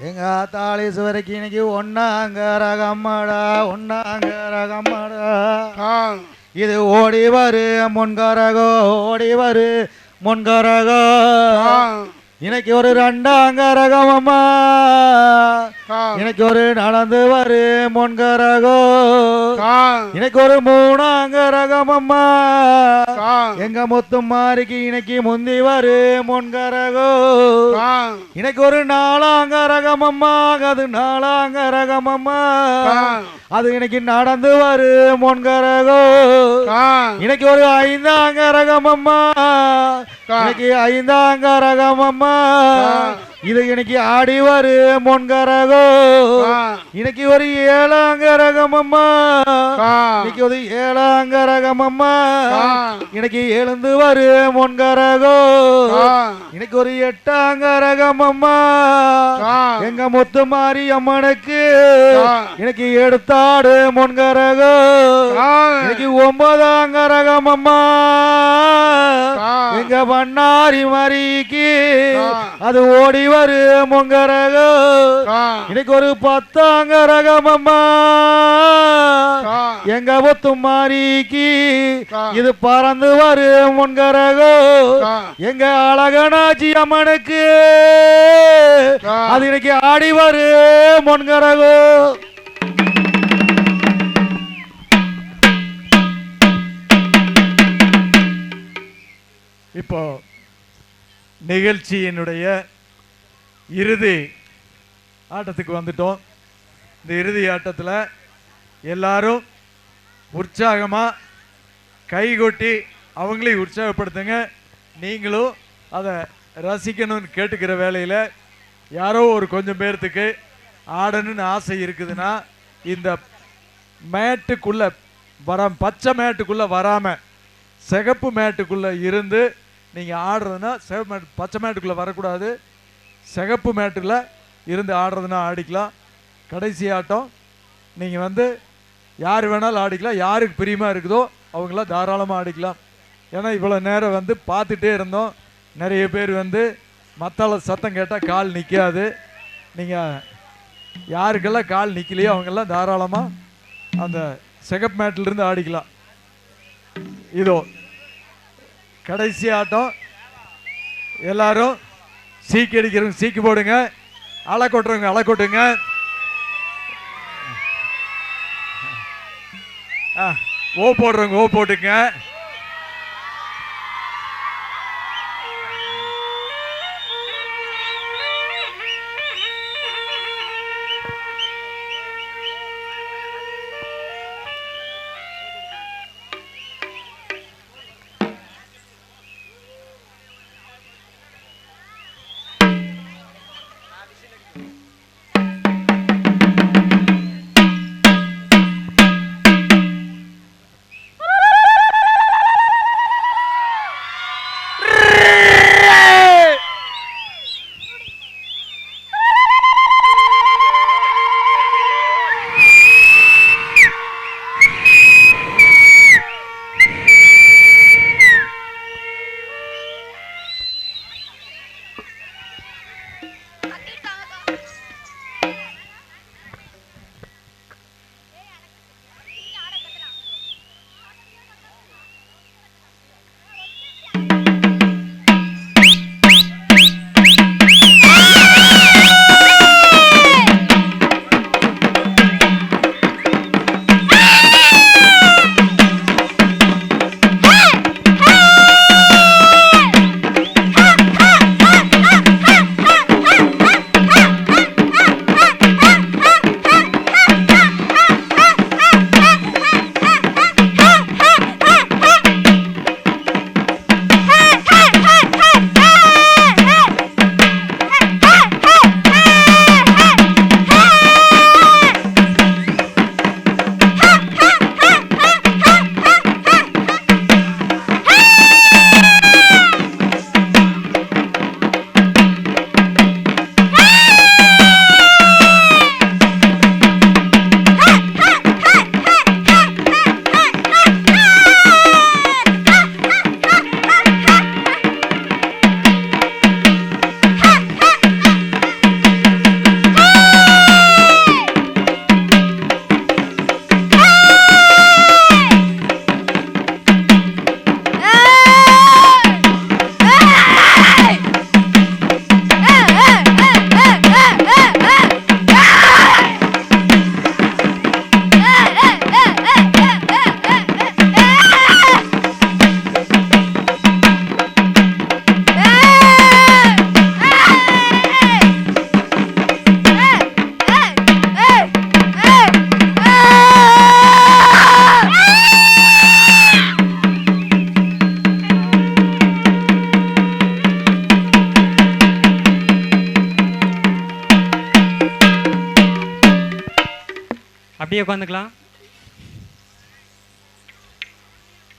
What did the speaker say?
எங்க ஆத்தாளீஸ்வரிக்கு இன்னைக்கு ஒன்னாங்க ரகம்மாடா ஒன்னாங்க ரகம்மாடா இது ஓடி வரு முன்கரகோ ஓடி வரு முன்கரகோ. இன்னைக்கு ஒரு ரெண்டாங்க ரகம் இன்னைக்கு ஒரு நடந்து வரு முன்கரகோ. ஆ இன்னைக்கு ஒரு மூணாங்க ரகம் அம்மா எங்க முத்து மாறிக்கு இன்னைக்கு முந்தி வரு முன்கரகோ. ஆ இன்னைக்கு ஒரு நாளாங்க ரகம் அம்மா. அது நாளாங்க ரகம் அம்மா அது இன்னைக்கு நடந்து வரு முன்கரகோ. இன்னைக்கு ஒரு ஐந்தாங்க ரகம் அம்மா. இன்னைக்கு ஐந்தாங்க ரகம் அம்மா. இது இன்னைக்கு ஆடி வரு முன்கரகோ. ஆ இன்னைக்கு ஒரு ஏழாங்க ரகம் அம்மா இன்னைக்கு ஒரு ஏழாங்க ரகம் அம்மா இன்னைக்கு எழுந்து வரு முன்கரகோ. ஆ இன்னைக்கு ஒரு எட்டாங்க ரகம் அம்மா எங்க முத்து மாரி அம்மனுக்கு. இன்னைக்கு எடுத்தாடு முன்கரகோ. ஆ இன்னைக்கு ஒன்பதாங்க ரகம் அம்மா. எங்க பண்ணாரி மரிக்கு. அது ஓடி வரு முன்கரகோ ஆ இன்னைக்கு ஒரு பத்தாங்க ரகம் அம்மா எங்க முத்து மாரிக்கு ஆ. இது பறந்து வரு முன்கரகோ. எங்க அழகனாச்சி அம்மனுக்கு. அது இன்னைக்கு ஆடி வரு முன்கரகோ. இப்போ நிகழ்ச்சியினுடைய இறுதி ஆட்டத்துக்கு வந்துட்டோம். இந்த இறுதி ஆட்டத்தில் எல்லாரும் உற்சாகமாக கைகொட்டி அவங்களையும் உற்சாகப்படுத்துங்க. நீங்களும் அதை ரசிக்கணும்னு கேட்டுக்கிற வேலையில் யாரோ ஒரு கொஞ்சம் பேர்த்துக்கு ஆடணும்னு ஆசை இருக்குதுன்னா இந்த மேட்டுக்குள்ளே வர பச்சை மேட்டுக்குள்ளே வராமல் சிகப்பு மேட்டுக்குள்ளே இருந்து நீங்கள் ஆடுறதுன்னா சிகப்பு மேட்டு பச்சை மேட்டுக்குள்ளே வரக்கூடாது. சிகப்பு மேட்டில் இருந்து ஆடுறதுனா ஆடிக்கலாம். கடைசி ஆட்டம் நீங்கள் வந்து யார் வேணாலும் ஆடிக்கலாம். யாருக்கு பிரியமாக இருக்குதோ அவங்களாம் தாராளமாக ஆடிக்கலாம். ஏன்னா இவ்வளோ நேரம் வந்து பார்த்துட்டே இருந்தோம். நிறைய பேர் வந்து மத்தால சத்தம் கேட்டால் கால் நிற்காது நீங்கள் யாருக்கெல்லாம் கால் நிற்கலையோ அவங்கெல்லாம் தாராளமாக அந்த சிகப்பு மேட்டிலிருந்து ஆடிக்கலாம். இதோ கடைசி ஆட்டம். எல்லாரும் சீக்கி அடிக்கிறவங்க சீக்கி போடுங்க. அலை கொட்டுறவங்க அலை கொட்டுங்க. ஆ, ஓ போடுறவங்க ஓ போட்டுங்க. அப்படியே உட்காந்துக்கலாம்.